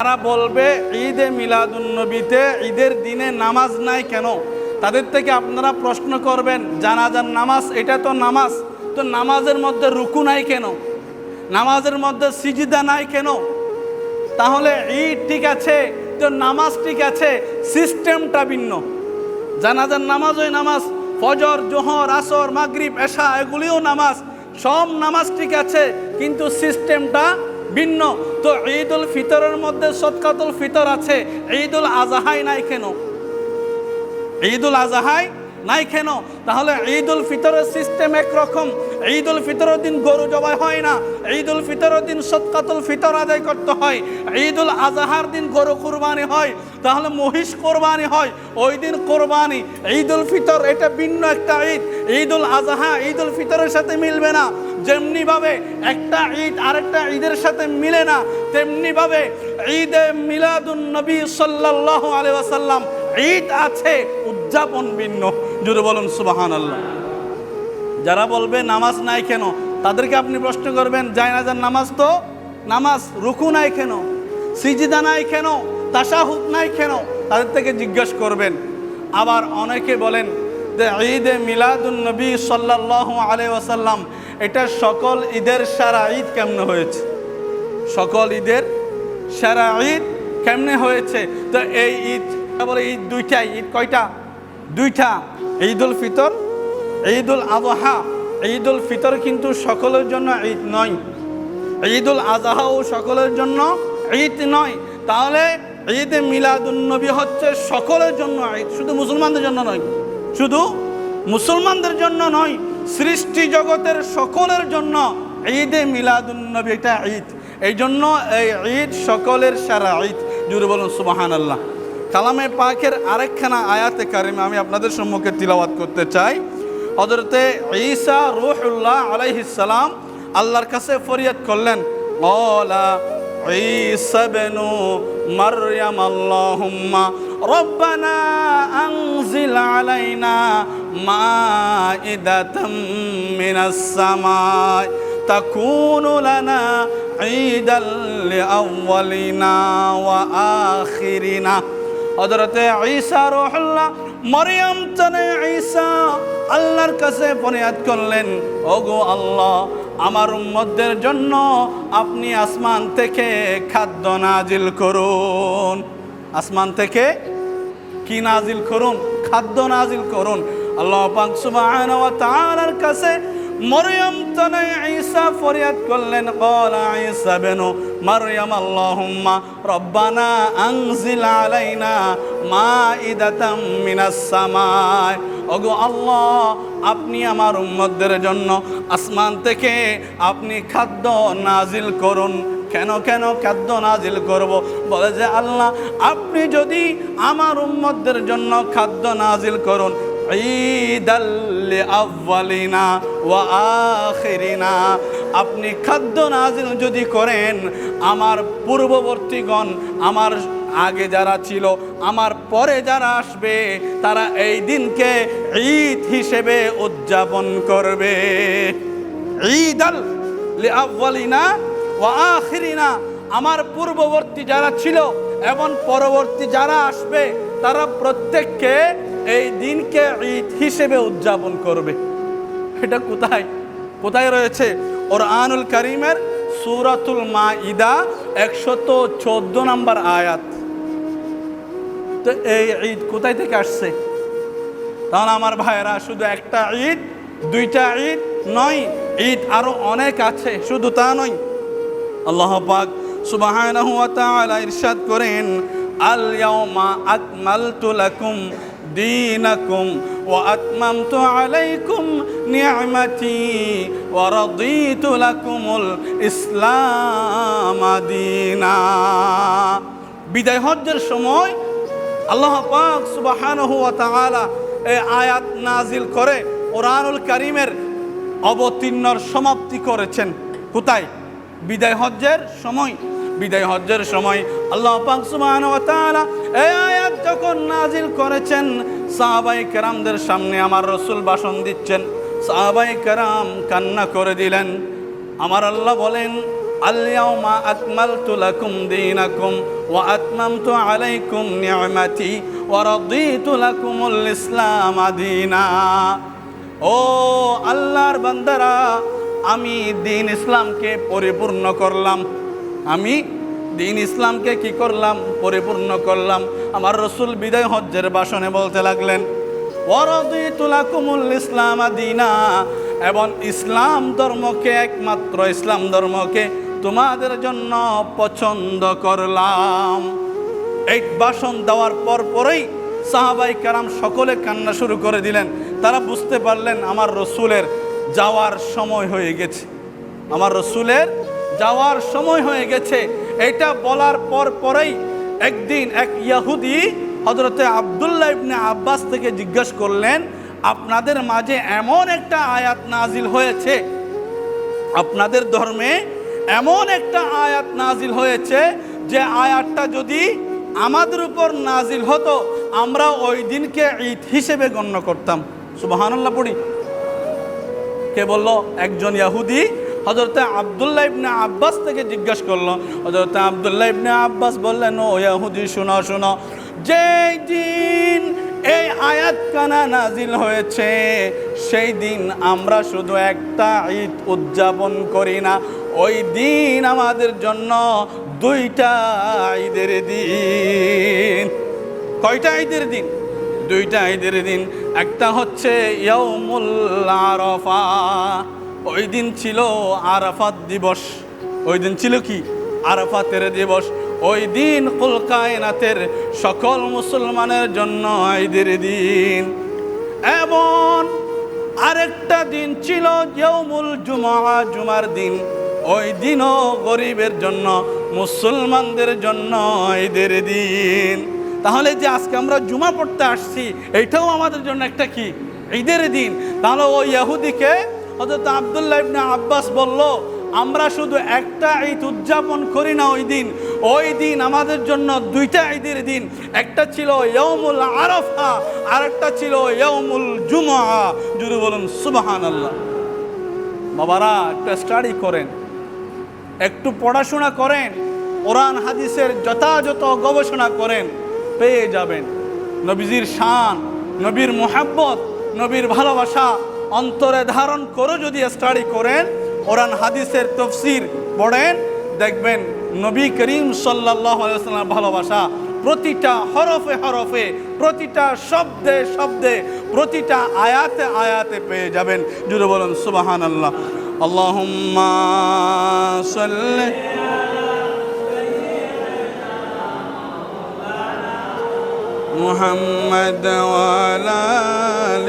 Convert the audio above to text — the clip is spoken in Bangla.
তারা বলবে, ঈদে মিলাদুন্নবীতে ঈদের দিনে নামাজ নাই কেন? তাদের থেকে আপনারা প্রশ্ন করবেন, জানাজার নামাজ, এটা তো নামাজ, তো নামাজের মধ্যে রুকু নাই কেন? নামাজের মধ্যে সিজিদা নাই কেন? তাহলে ঈদ ঠিক আছে, তো নামাজ ঠিক আছে, সিস্টেমটা ভিন্ন। জানাজার নামাজ ওই নামাজ, ফজর, জোহর, আসর, মাগরিব, এশা, এগুলিও নামাজ, সব নামাজ ঠিক আছে, কিন্তু সিস্টেমটা ভিন্ন। তো ঈদ উল ফিতরের মধ্যে সৎকাতুল ফিতর আছে। ঈদ উল আজাহাই নাই কেন? ঈদ উল আজাহাই নাই কেন? তাহলে ঈদ উল ফিতরের সিস্টেম একরকম। ঈদ উল ফিতরের দিন গরু জবাই হয় না। ঈদ উল ফিতরের দিন সৎকাতুল ফিতর আদায় করতে হয়। ঈদ উল আজাহার দিন গরু কুরবানি হয়। তাহলে মহিষ কোরবানি হয়। ওই দিন কোরবানি। ঈদ উল ফিতর এটা ভিন্ন একটা ঈদ। ঈদ উল আজাহা ঈদ উল ফিতরের সাথে মিলবে না। যেমনিভাবে একটা ঈদ আরেকটা ঈদের সাথে মিলে না। তেমনিভাবে ঈদে মিলাদুন নবী সাল্লাল্লাহু আলাইহি ওয়াসাল্লাম ঈদ আছে, উদযাপন ভিন্ন। জুড়ে বলুন সুবাহান আল্লাহ যারা বলবে নামাজ নাই কেন, তাদেরকে আপনি প্রশ্ন করবেন যায় না জায়নাজার নামাজ তো নামাজ, রুকু নাই কেন, সিজিদা নাই কেন তাসাহুদ নাই কেন, তাদের থেকে জিজ্ঞেস করবেন। আবার অনেকে বলেন যে ঈদে মিলাদুন নবী সাল্লাল্লাহু আলাইহি ওয়াসাল্লাম, এটা সকল ঈদের সারা ঈদ কেমনে হয়েছে? সকল ঈদের সারা ঈদ কেমনে হয়েছে? তো এই ঈদ বলে ঈদ দুইটা, ঈদ কয়টা? দুইটা। ঈদ উল ফিতর ঈদ উল আবহা ঈদ উল ফিতর কিন্তু সকলের জন্য ঈদ নয়। ঈদ উল আজহাও সকলের জন্য ঈদ নয়। তাহলে ঈদ মিলাদুন্নবী হচ্ছে সকলের জন্য ঈদ, শুধু মুসলমানদের জন্য নয়। শুধু মুসলমানদের জন্য নয়, সৃষ্টি জগতের সকলের জন্য ঈদে মিলাদুন্নবী এটা ঈদ। এই জন্য এই ঈদ সকলের সারা ঈদ। জুড়ে বলুন সুবাহান আল্লাহ কালামে পাকের আরেকখানা আয়াতে কারিমে আমি আপনাদের সম্মুখে তিলাওয়াত করতে চাই। হজরতে ঈসা রুহুল্লাহ আলাইহিসালাম আল্লাহর কাছে ফরিয়াদ করলেন ওলা ঈসা বেনু মারয়াম, আল্লাহুম্মা রব্বানা আনজিল আলাইনা মাইদাতাম মিনাস সামাই, তাকুনু লানা ঈদাল লিআউয়ালিনা ওয়া আখিরিনা। হজরতে ঈসা রুহুল্লাহ মরিয়ম তনে ঈসা আল্লাহর কাছে ফরিয়াদ করলেন, ওগো আল্লাহ, আমার উম্মতদের জন্য আপনি আসমান থেকে খাদ্য নাজিল করুন। আসমান থেকে কি নাজিল করুন? খাদ্য নাজিল করুন। আল্লাহ পাক সুবহানাহু ওয়া তাআলার কাছে মরিয়ম তনে ঈসা ফরিয়াদ করলেন ক্বালা ঈসা বিনু মারয়াম আল্লাহুম্মা, রব্বানা আনজিল আলাইনা মাইদাতাম মিনাস সামাই। ওগো আল্লাহ, আপনি আমার উম্মতদের জন্য আসমান থেকে আপনি খাদ্য নাজিল করুন। কেন কেন খাদ্য নাজিল করব? বলে যে আল্লাহ, আপনি যদি আমার উম্মতদের জন্য খাদ্য নাজিল করুন ঈদ আল্লি আউ্বালিনা ওয়া আখিরিনা। আপনি খাদ্য নাজিল যদি করেন, আমার পূর্ববর্তীগণ, আমার আগে যারা ছিল, আমার পরে যারা আসবে, তারা এই দিনকে ঈদ হিসেবে উদযাপন করবে। ঈদ আল আউ্বালিনা ওয়া আখিরিনা। আমার পূর্ববর্তী যারা ছিল, এবং পরবর্তী যারা আসবে, তারা প্রত্যেককে এই দিনকে ঈদ হিসেবে উদযাপন করবে। এটা কোথায়? কোথায় রয়েছে? ওর আনুল করিমের সুরাতুল মা ইদা একশত চোদ্দ নম্বর আয়াত তো এই ঈদ কোথায় থেকে আসছে তাহলে আমার ভাইয়েরা শুধু একটা ঈদ দুইটা ঈদ নয় ঈদ আরও অনেক আছে শুধু তা নয় আল্লাহ ইরশাদ করেন আল ইয়াউমা আকমালতু লাকুম দীনাকুম আলাইকুম নি'মাতি ওয়া রাদিতু লাকুমুল ইসলাম দীনা বিদায় হজ্জের সময় আল্লাহ পাক সুবহানাহু তাআলা এই আয়াত নাজিল করে কোরআনুল কারীমের অবতীর্ণর সমাপ্তি করেছেন। কোথায়? বিদায় হজ্জের সময়। বিদায় হজ্জের সময় আল্লাহ পাক সুবহানাহু তাআলা এই যখন নাজিল করেছেন সাহাবাই কেরামদের সামনে আমার রসুল বাসন দিচ্ছেন। সাহাবাই কেরাম কান্না করে দিলেন। আমার আল্লাহ বলেন আল্লাহমা আকমাল তুলাকুম দিনাকুম ও আকমাম তো আলাইকুম নিয়মাতি ওরদি তুলাকুমুল ইসলাম আদিনা ও আল্লাহর বান্দারা, আমি দিন ইসলামকে পরিপূর্ণ করলাম। আমি দিন ইসলামকে কি করলাম? পরিপূর্ণ করলাম। আমার রসুল বিদায় হজ্জের বাসনে বলতে লাগলেন ইসলাম দিনা। এবং ইসলাম ধর্মকে একমাত্র ইসলাম ধর্মকে তোমাদের জন্য পছন্দ করলাম। এই বাসন দেওয়ার পর পরেই সাহাবাই কারাম সকলে কান্না শুরু করে দিলেন। তারা বুঝতে পারলেন আমার রসুলের যাওয়ার সময় হয়ে গেছে। আমার রসুলের যাওয়ার সময় হয়ে গেছে। এটা বলার পর পরেই একদিন এক ইয়াহুদি হজরতে আবদুল্লাহ ইবনে আব্বাস থেকে জিজ্ঞেস করলেন, আপনাদের মাঝে এমন একটা আয়াত নাজিল হয়েছে? আপনাদের ধর্মে এমন একটা আয়াত নাজিল হয়েছে যে আয়াতটা যদি আমাদের উপর নাজিল হতো, আমরা ওই দিনকে ঈদ হিসেবে গণ্য করতাম। সুবাহান্লাহ পড়ি। কে বলল? একজন ইয়াহুদি হজরতে আবদুল্লাহ ইবনে আব্বাস থেকে জিজ্ঞাসা করল হজরতে আবদুল্লাহ ইবনে আব্বাস বললেন, ও ইয়াহুদি শোনো শোনো, যেই দিন এই আয়াত কানা নাজিল হয়েছে, সেই দিন আমরা শুধু একটা ঈদ উদযাপন করি না, ওই দিন আমাদের জন্য দুইটা ঈদের দিন। কয়টা ঈদের দিন? দুইটা ঈদের দিন। একটা হচ্ছে ইয়াউমুল আরাফা। ওই দিন ছিল আরাফাত দিবস। ওই দিন ছিল কি? আরাফাতের দিবস। ওই দিন কলকায়নাতের সকল মুসলমানের জন্য ঈদের দিন। এবং আরেকটা দিন ছিল ইয়াউমুল জুমা জুমার দিন। ওই দিনও গরিবের জন্য, মুসলমানদের জন্য ঈদের দিন। তাহলে যে আজকে আমরা জুমা পড়তে আসছি, এইটাও আমাদের জন্য একটা কি? ঈদের দিন। তাহলে ওই ইয়াহুদিকে হজরত আবদুল্লাহ ইবনে আব্বাস বলল, আমরা শুধু একটা ঈদ উদযাপন করি না ওই দিন। ওই দিন আমাদের জন্য দুইটা ঈদের দিন। একটা ছিল ইয়ৌমুল আরফা আর একটা ছিল ইয়ৌমুল জুমা যদি বলুন সুবাহান আল্লাহ বাবারা, একটা স্টাডি করেন। একটু পড়াশোনা করেন। কোরআন, হাদিসের যথাযথ গবেষণা করেন। পেয়ে যাবেন। নবীজির শান, নবীর মোহাব্বত, নবীর ভালোবাসা। অন্তরে ধারণ করে যদি স্টাডি করেন কোরআন হাদিসের তফসির পড়েন দেখবেন নবী করিম সাল্লাহ সাল্লাম ভালোবাসা প্রতিটা হরফে হরফে প্রতিটা শব্দে শব্দে প্রতিটা আয়াতে আয়াতে পেয়ে যাবেন যদি বলেন সুবাহান আল্লাহ আল্লাহুম্মা সাল্লি محمد وعلى آل